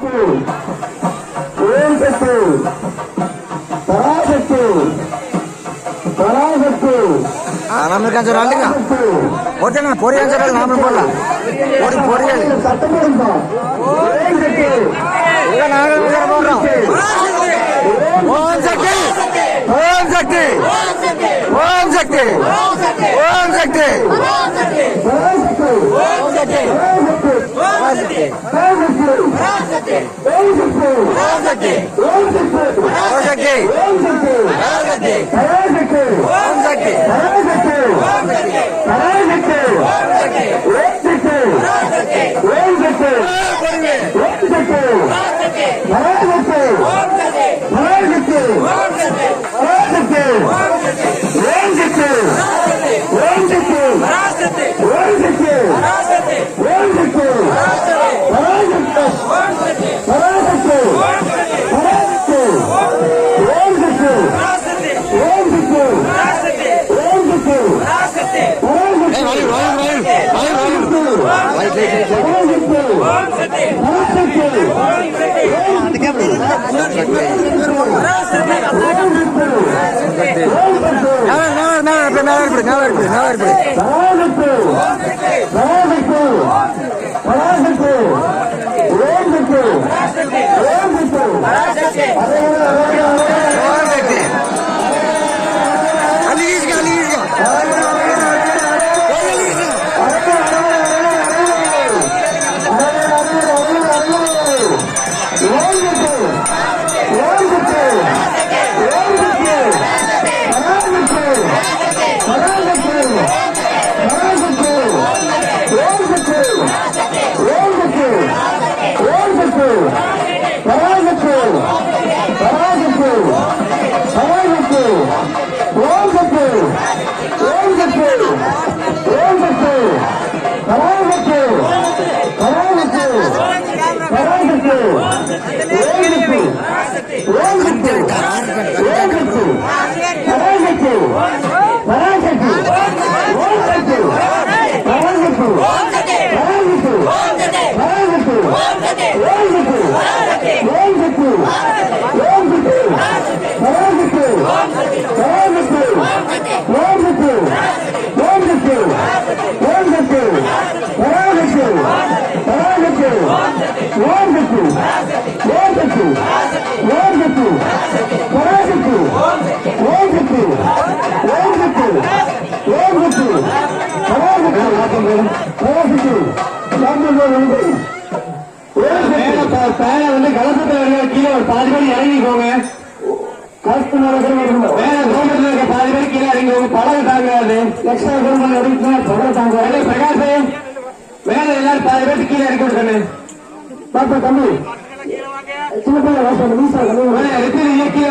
ஓம் சக்தி பராசக்தி பராசக்தி நம்மளுக்கு அஞ்சு ரெண்டுங்க ஓகேண்ணா பொரியல் சார் நாமளும் போடலாம் ஒரு பொரியல் இல்லை நாங்கள் போடுறோம் ஓம் சக்தி ஓம் சக்தி ஓம் சக்தி ஓம் சக்தி பராசக்தி ஓம் சக்தி பராசக்தி பராசக்தி ஓம் சக்தி ஓம் சக்தி ஓம் சக்தி ஓம் சக்தி ஓம் சக்தி பராசக்தி மேலே வந்து கலசத்துல கீழே ஒரு பாதி பேர் இறங்கிக்கோங்க பாதி பேர் கீழே இறங்கிக்கோங்க படகு தாங்காது எக்ஸ்ட்ரா கவுண்டர் எடுத்துனா படகு தாங்காது பிரகாஷ் மேல எல்லாரும் பாதி பேர் கீழே இறக்கி விடுறேன்னு பாப்பா தம்பி சின்ன பிள்ளை வாசல் வீசா கீழே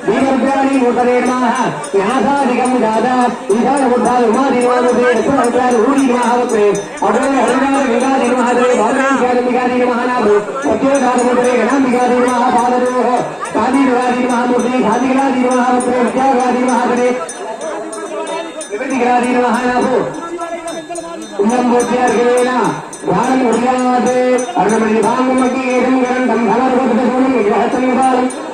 மூர்த்ததே நமः ஞாசாதிகம் ஜாதா ஈசான புத்தால் உமாதிவானுதே ரத்னமுத்ரால் ஊடி மகாவத்ரே அபோய ஹரிநாத விகாதி மகாதே பாதராஜாதி விகாதி மகாநாபு சத்யோதாதமுதே கணாம்பிகாதி மகாபாதரோஹ காதிரவாதி மகாமூர்த்தி காதிகளாதி மகாவத்ரே வித்யாகாதி மகாதரே விவதிகளாதி மகாநாபு உம்மம்போத்தியார்களேனா தானம் முடியாது அருணமணி பாங்கும் மக்கியேதும் கிரந்தம் கலர்வதூலம் விக்கிரகசன்னிபாலம் அனல நகனநாதம் நாதம் பத்துதி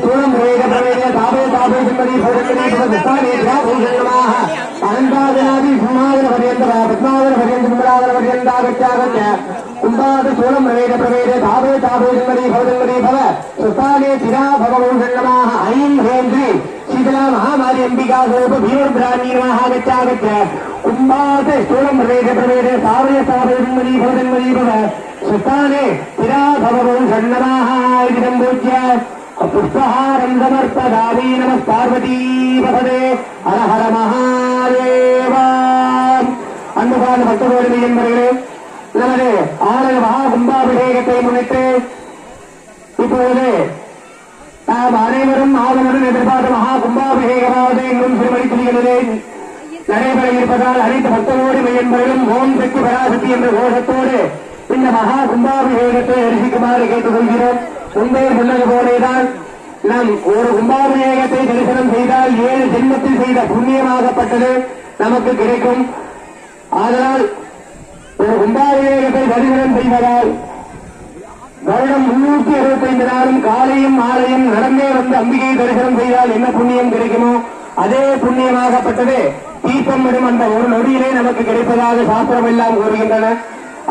சூழம் தாபே தாபே கும்பாத சூழம் பிரவேக பிரவேக தாபே தாபே சிம்மதி சோதரி பவ சுஸ்தானே சிரா பவபூஷணமாக ஐம் ஹேந்திரி शीतला महामारी अंबिका स्वरूप भीम ब्राह्मी महागत्यागत्य कुंभात स्थूलम प्रवेश प्रवेश सावय सावयन्मरी भवन्मरी भव सुस्थाने पिरा भवभूषण नमः इति सम्पूज्य पुष्पहारं समर्पयामि नमः पार्वती पदे हर हर महादेव அன்புகால பக்தகோடி என்பவர்களே நமது ஆலய மகா கும்பாபிஷேகத்தை முன்னிட்டு இப்பொழுது நாம் அனைவரும் ஆவலுடன் எதிர்பார்த்த மகா கும்பாபிஷேகமாவது இன்னும் சிறுமணி புரிகிறது நடைபெற இருப்பதால் அனைத்து பக்தரோடு மையன்பர்களும் ஓம் சக்தி பராசக்தி என்ற கோஷத்தோடு இந்த மகா கும்பாபிஷேகத்தை தரிசிக்குமாறு கேட்டுக்கொள்கிறோம். முன்பே சொன்னது போலேதான் நாம் ஒரு கும்பாபிஷேகத்தை தரிசனம் செய்தால் ஏழு ஜென்மத்தில் செய்த புண்ணியமாகப்பட்டது நமக்கு கிடைக்கும். அதனால் ஒரு கும்பாபிஷேகத்தை தரிசனம் செய்வதால் வருடம் முன்னூத்தி அறுபத்தைந்து நாளும் காலையும் மாலையும் நடந்தே வந்து அம்பிகை தரிசனம் செய்தால் என்ன புண்ணியம் கிடைக்குமோ அதே புண்ணியமாகப்பட்டது தீபம் விடும் அந்த ஒரு நொடியிலே நமக்கு கிடைப்பதாக சாஸ்திரம் எல்லாம் கூறுகின்றன.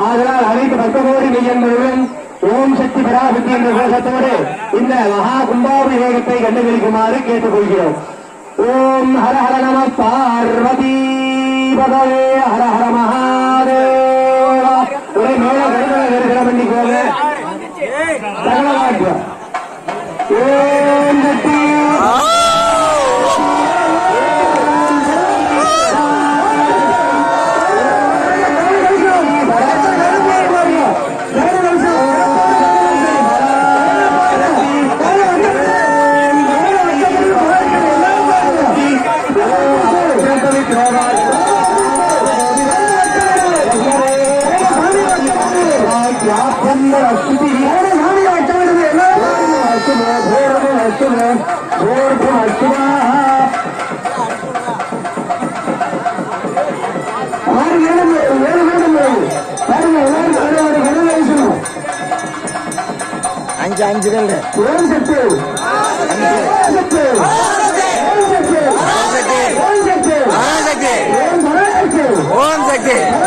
ஆதலால் அனைத்து பக்தகோடி மெய்யன்பர்களும் ஓம் சக்தி பராசக்தி என்ற கோஷத்தோடு இந்த மகா கும்பாபிஷேகத்தை கண்டுபிடிக்குமாறு கேட்டுக்கொள்கிறோம். ஓம் ஹர ஹர நம பார்வதி பதவே ஹர ஹர மகாதேவா. ஒரே மேல கருதல பண்ணிக்கோங்க. சகலவாக்கியம் ஓம் அஞ்சு அஞ்சு கல் ஓம் சக்தி ஓம் சக்தி ஓம் சக்தி ஓம் சக்தி பராசக்தி ஓம் பராசக்தி ஓம் சக்தி வேண்டாம்